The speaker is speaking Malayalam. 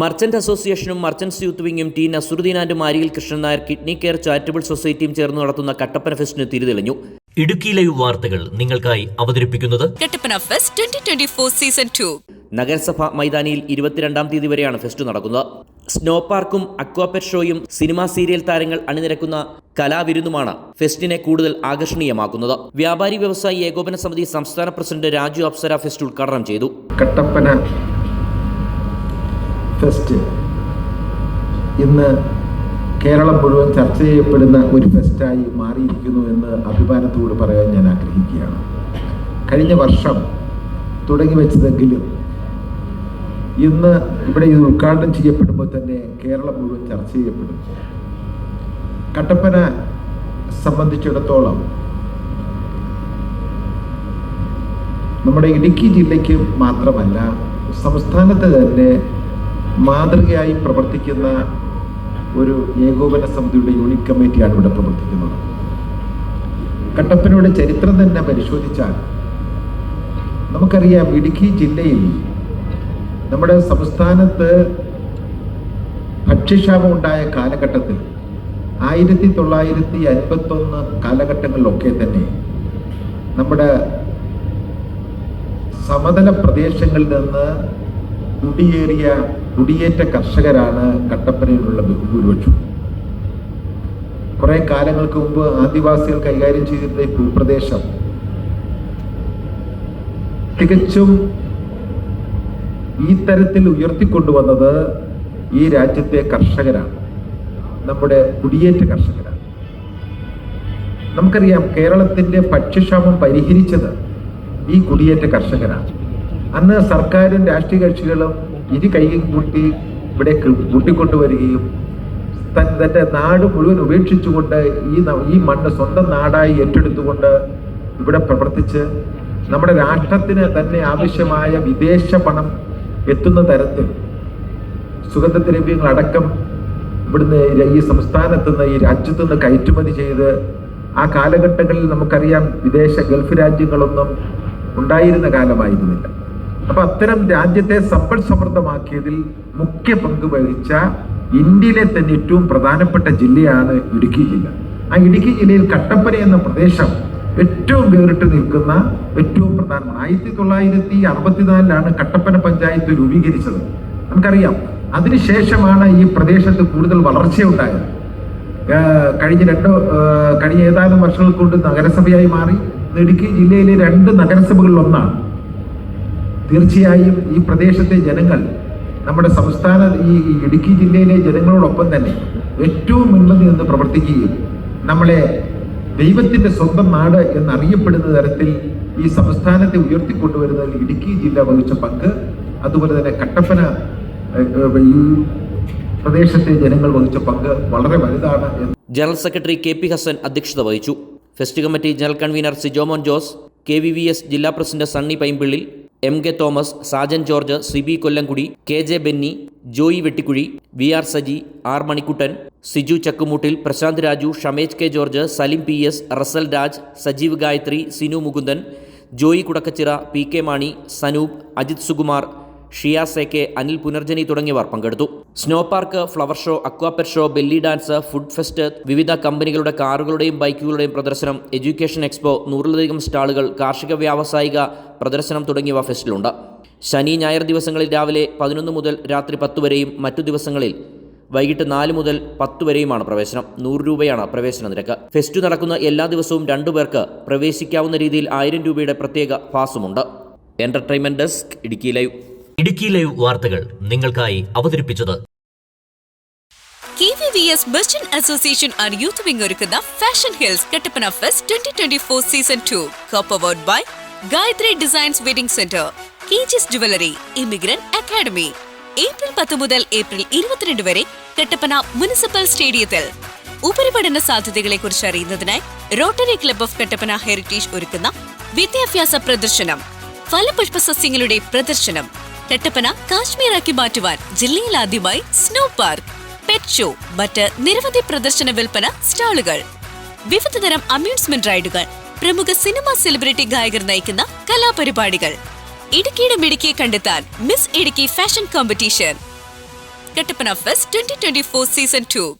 മർച്ചന്റ് അസോസിയേഷനും merchants youth വിങ്ങും T Nasuruddin and Mariyil Krishnan Nair kidney care charitable സൊസൈറ്റിയും ചേർന്ന് നടത്തുന്ന കട്ടപ്പന ഫെസ്റ്റിന് തിരിതെളിഞ്ഞു. ഇടുക്കി ലൈവ് വാർത്തകൾ നിങ്ങൾക്കായി അവതരിപ്പിക്കുന്നത് Kattappana fest twenty twenty four season two നഗരസഭ മൈതാനിയിൽ ഇരുപത്തിരണ്ടാം തീയതി വരെയാണ് ഫെസ്റ്റ് നടക്കുന്നത്. സ്നോ പാർക്കും അക്വാപെറ്റ് ഷോയും സിനിമാ സീരിയൽ താരങ്ങൾ അണിനിരക്കുന്ന കലാവിരുന്നുമാണ് ഫെസ്റ്റിനെ കൂടുതൽ ആകർഷണീയമാക്കുന്നത്. വ്യാപാരി വ്യവസായി ഏകോപന സമിതി സംസ്ഥാന പ്രസിഡന്റ് രാജു അപ്സര ഫെസ്റ്റ് ഉദ്ഘാടനം ചെയ്തു. കട്ടപ്പന ഫെസ്റ്റ് ഇന്ന് കേരളം മുഴുവൻ ചർച്ച ചെയ്യപ്പെടുന്ന ഒരു ഫെസ്റ്റായി മാറിയിരിക്കുന്നു എന്ന് അഭിമാനത്തോട് പറയാൻ ഞാൻ ആഗ്രഹിക്കുകയാണ്. കഴിഞ്ഞ വർഷം തുടങ്ങി വെച്ചതെങ്കിലും ഇന്ന് ഇവിടെ ഇത് ഉദ്ഘാടനം ചെയ്യപ്പെടുമ്പോൾ തന്നെ കേരളം മുഴുവൻ ചർച്ച ചെയ്യപ്പെടും. കട്ടപ്പന സംബന്ധിച്ചിടത്തോളം നമ്മുടെ ഇടുക്കി ജില്ലയ്ക്ക് മാത്രമല്ല സംസ്ഥാനത്ത് തന്നെ മാതൃകയായി പ്രവർത്തിക്കുന്ന ഒരു ഏകോപന സമിതിയുടെ യൂണിറ്റ് കമ്മിറ്റിയാണ് ഇവിടെ പ്രവർത്തിക്കുന്നത്. കട്ടപ്പനയുടെ ചരിത്രം തന്നെ പരിശോധിച്ചാൽ നമുക്കറിയാം ഇടുക്കി ജില്ലയിൽ നമ്മുടെ സംസ്ഥാനത്ത് ഭക്ഷ്യക്ഷാമം ഉണ്ടായ കാലഘട്ടത്തിൽ ആയിരത്തി തൊള്ളായിരത്തി അൻപത്തൊന്ന് കാലഘട്ടങ്ങളിലൊക്കെ തന്നെ നമ്മുടെ സമതല പ്രദേശങ്ങളിൽ നിന്ന് കുടിയേറിയ കുടിയേറ്റ കർഷകരാണ് കട്ടപ്പനയിലുള്ള ബഹുഭൂരിപക്ഷം. കുറെ കാലങ്ങൾക്ക് മുമ്പ് ആദിവാസികൾ കൈകാര്യം ചെയ്തിരുന്ന ഈ ഭൂപ്രദേശം തികച്ചും ഈ തരത്തിൽ ഉയർത്തിക്കൊണ്ടുവന്നത് ഈ രാജ്യത്തെ കർഷകരാണ്. നമ്മുടെ കുടിയേറ്റ കർഷകരാണ്. നമുക്കറിയാം കേരളത്തിന്റെ ഭക്ഷ്യക്ഷാമം പരിഹരിച്ചത് ഈ കുടിയേറ്റ കർഷകരാണ്. അന്ന് സർക്കാരും രാഷ്ട്രീയ കക്ഷികളും ഇരു കൈയും കൂട്ടി ഇവിടെ കൂട്ടിക്കൊണ്ടുവരികയും തൻ- തന്റെ നാട് മുഴുവൻ ഉപേക്ഷിച്ചുകൊണ്ട് ഈ ഈ മണ്ണ് സ്വന്തം നാടായി ഏറ്റെടുത്തുകൊണ്ട് ഇവിടെ പ്രവർത്തിച്ച് നമ്മുടെ രാഷ്ട്രത്തിന് തന്നെ ആവശ്യമായ വിദേശ പണം എത്തുന്ന തരത്തിൽ സുഗന്ധദ്രവ്യങ്ങൾ അടക്കം ഇവിടുന്ന് ഈ സംസ്ഥാനത്ത് നിന്ന് ഈ രാജ്യത്തു നിന്ന് കയറ്റുമതി ചെയ്ത് ആ കാലഘട്ടങ്ങളിൽ നമുക്കറിയാം വിദേശ ഗൾഫ് രാജ്യങ്ങളൊന്നും ഉണ്ടായിരുന്ന കാലമായിരുന്നില്ല. അപ്പൊ അത്തരം രാജ്യത്തെ സമ്പൽ സമൃദ്ധമാക്കിയതിൽ മുഖ്യ പങ്ക് വഹിച്ച ഇന്ത്യയിലെ തന്നെ ഏറ്റവും പ്രധാനപ്പെട്ട ജില്ലയാണ് ഇടുക്കി ജില്ല. ആ ഇടുക്കി ജില്ലയിൽ കട്ടപ്പന എന്ന പ്രദേശം ഏറ്റവും വേറിട്ട് നിൽക്കുന്ന ഏറ്റവും പ്രധാനമാണ്. ആയിരത്തി തൊള്ളായിരത്തി അറുപത്തിനാലിലാണ് കട്ടപ്പന പഞ്ചായത്ത് രൂപീകരിച്ചത്. നമുക്കറിയാം അതിനുശേഷമാണ് ഈ പ്രദേശത്ത് കൂടുതൽ വളർച്ചയുണ്ടായത്. കഴിഞ്ഞ രണ്ടോ കഴിഞ്ഞ ഏതാനും വർഷങ്ങൾ കൊണ്ട് നഗരസഭയായി മാറി. ഇടുക്കി ജില്ലയിലെ രണ്ട് നഗരസഭകളിൽ ഒന്നാണ്. തീർച്ചയായും ഈ പ്രദേശത്തെ ജനങ്ങൾ നമ്മുടെ സംസ്ഥാന ഈ ഇടുക്കി ജില്ലയിലെ ജനങ്ങളോടൊപ്പം തന്നെ ഏറ്റവും മുൻപന്തി നിന്ന് പ്രവർത്തിക്കുകയും നമ്മളെ ദൈവത്തിന്റെ സ്വന്തം നാട് എന്നറിയപ്പെടുന്ന തരത്തിൽ ഈ സംസ്ഥാനത്തെ ഉയർത്തിക്കൊണ്ടുവരുന്നതിൽ ഇടുക്കി ജില്ല വഹിച്ച പങ്ക് അതുപോലെ തന്നെ കട്ടപ്പന ഈ പ്രദേശത്തെ ജനങ്ങൾ വഹിച്ച പങ്ക് വളരെ വലുതാണ് general secretary K P Hassan അധ്യക്ഷത വഹിച്ചു. Fest committee general convener Sijomon Jose K V V S ജില്ലാ president Sunny Paimpillil M K Thomas Sajan George Sibi Kollamkudi K J Benny Joy Vettikuzhi V R Saji R Manikuttan Siju Chakkumoottil Prashanth Raju Shamej K George Salim P S Russel Raj Sajeev Gayathri Sinu Mukundan Joy Kudakkachira P K Mani Sanoop Ajith Sukumar Shiyas A K Anil Punarjani തുടങ്ങിയവർ പങ്കെടുത്തു. Snow park flower show aqua pet show belly dance food fest വിവിധ കമ്പനികളുടെ കാറുകളുടെയും ബൈക്കുകളുടെയും പ്രദർശനം എഡ്യൂക്കേഷൻ എക്സ്പോ നൂറിലധികം സ്റ്റാളുകൾ കാർഷിക വ്യാവസായിക പ്രദർശനം തുടങ്ങിയവ ഫെസ്റ്റിലുണ്ട്. ശനി ഞായർ ദിവസങ്ങളിൽ രാവിലെ പതിനൊന്ന് മുതൽ രാത്രി പത്ത് വരെയും മറ്റു ദിവസങ്ങളിൽ വൈകിട്ട് നാല് മുതൽ പത്ത് വരെയുമാണ് പ്രവേശനം. നൂറ് രൂപയാണ് പ്രവേശന നിരക്ക്. ഫെസ്റ്റ് നടക്കുന്ന എല്ലാ ദിവസവും രണ്ടു പേർക്ക് പ്രവേശിക്കാവുന്ന രീതിയിൽ ആയിരം രൂപയുടെ പ്രത്യേക പാസുമുണ്ട് entertainment desk Idukki live. Idukki live വാർത്തകൾ നിങ്ങൾക്കായി അവതരിപ്പിച്ചത് അസോസിയേഷൻ യൂത്ത് വിംഗ് ഒരുക്കുന്ന fashion hills Kattappana fest twenty twenty four season by Gayathri designs wedding centre കീജിസ് jewellery immigrant academy April പത്ത് മുതൽ ഏപ്രിൽ ഇരുപത്തിരണ്ട് വരെ കട്ടപ്പന മുനിസിപ്പൽ സ്റ്റേഡിയത്തിൽ ഉപരിപഠന സാധ്യതകളെ കുറിച്ച് അറിയുന്നതിനായി rotary club of Kattappana heritage ഒരുക്കുന്ന വിദ്യാഭ്യാസ പ്രദർശനം ഫലപുഷ്പ സസ്യങ്ങളുടെ പ്രദർശനം കട്ടപ്പന കാശ്മീരാക്കി മാറ്റുവാൻ ജില്ലയിൽ ആദ്യമായി സ്നോ പാർക്ക് പെറ്റ് ഷോ മറ്റ് നിരവധി പ്രദർശന വിൽപ്പന സ്റ്റാളുകൾ. വിവിധതരം അമ്യൂസ്മെന്റ് റൈഡുകൾ പ്രമുഖ സിനിമാ സെലിബ്രിറ്റി ഗായകർ നയിക്കുന്ന കലാപരിപാടികൾ. ഇടുക്കിയുടെ മിടുക്കിയെ കണ്ടെത്താൻ miss Idukki fashion competition Kattappana fest twenty twenty four season two